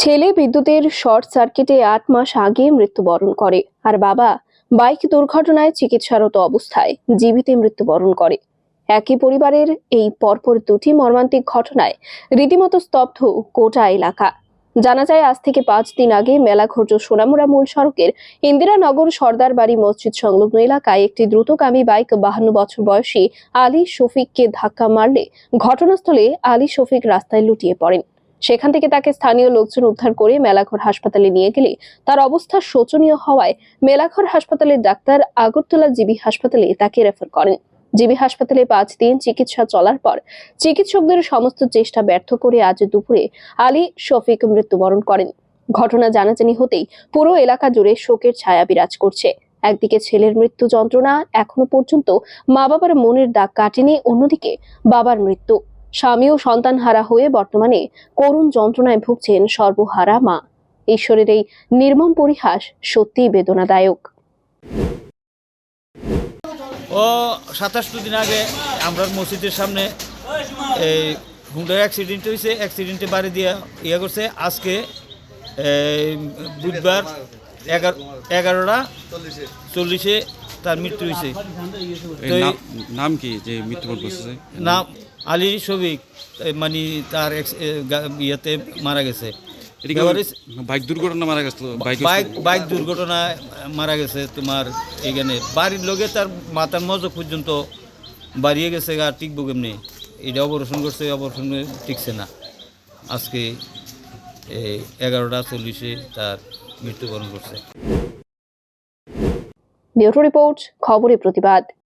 ছেলে বিদ্যুতের শর্ট সার্কিটে আট মাস আগে মৃত্যুবরণ করে। আর বাবা বাইক দুর্ঘটনায় চিকিৎসারত অবস্থায় জীবিতে মৃত্যুবরণ করে। একই পরিবারের এই পরপর দুটি মর্মান্তিক ঘটনায় রীতিমতো স্তব্ধ গোটা এলাকা। জানা যায়, আজ থেকে পাঁচ দিন আগে মেলাঘোর্য সোনামুড়া মূল সড়কের ইন্দিরানগর সর্দার বাড়ি মসজিদ সংলগ্ন এলাকায় একটি দ্রুতগামী বাইক বাহান্ন বছর বয়সী আলী শফিককে ধাক্কা মারলে ঘটনাস্থলে আলী শফিক রাস্তায় লুটিয়ে পড়েন। সেখান থেকে তাকে স্থানীয় লোকজন উদ্ধার করে মেলাঘর হাসপাতালে নিয়ে গেলে তার অবস্থা শোচনীয় হওয়ায় মেলাঘর হাসপাতালের ডাক্তার আগরতলা জিবি হাসপাতালে তাকে রেফার করেন। জিবি হাসপাতালে পাঁচ দিন চিকিৎসা চলার পর চিকিৎসকদের সমস্ত চেষ্টা ব্যর্থ করে আজ দুপুরে আলী শফিক মৃত্যুবরণ করেন। ঘটনা জানাজানি হতেই পুরো এলাকা জুড়ে শোকের ছায়া বিরাজ করছে। একদিকে ছেলের মৃত্যু যন্ত্রণা এখনও পর্যন্ত মা বাবার মনের দাগ কাটেনি, অন্যদিকে বাবার মৃত্যু। স্বামী ও সন্তান হারা হয়ে বর্তমানে করুণ যন্ত্রণায় ভুগছেন সর্বহারা মা। ঈশ্বরের এই নির্মম পরিহাস সত্যিই বেদনাদায়ক। ও সাতাশটো দিন আগে আমরা মসজিদের সামনে এই হুন্ডার অ্যাক্সিডেন্ট হয়েছে অ্যাক্সিডেন্টে বাড়ি দিয়ে ইয়ে করছে। আজকে এই, বুধবার এগারো এগারোটা চল্লিশে তার মৃত্যু হয়েছে নাম- নাম কি যে মৃত্যুবরণ করছে? নাম আলী শফিক মানে তার ইয়েতে মারা গেছে। বাইক দুর্ঘটনা মারা গেছিল? বাইক বাইক বাইক দুর্ঘটনায় মারা গেছে তোমার এখানে। বাড়ির লোকে তার মাথার মজক পর্যন্ত বাড়িয়ে গেছে আর টিকবো কেমনি? এটা অপারেশন করছে অপারেশন টিকছে না। আজকে এই এগারোটা চল্লিশে তার মৃত্যুবরণ করছে। ব্যুরো রিপোর্ট খবরে প্রতিবাদ।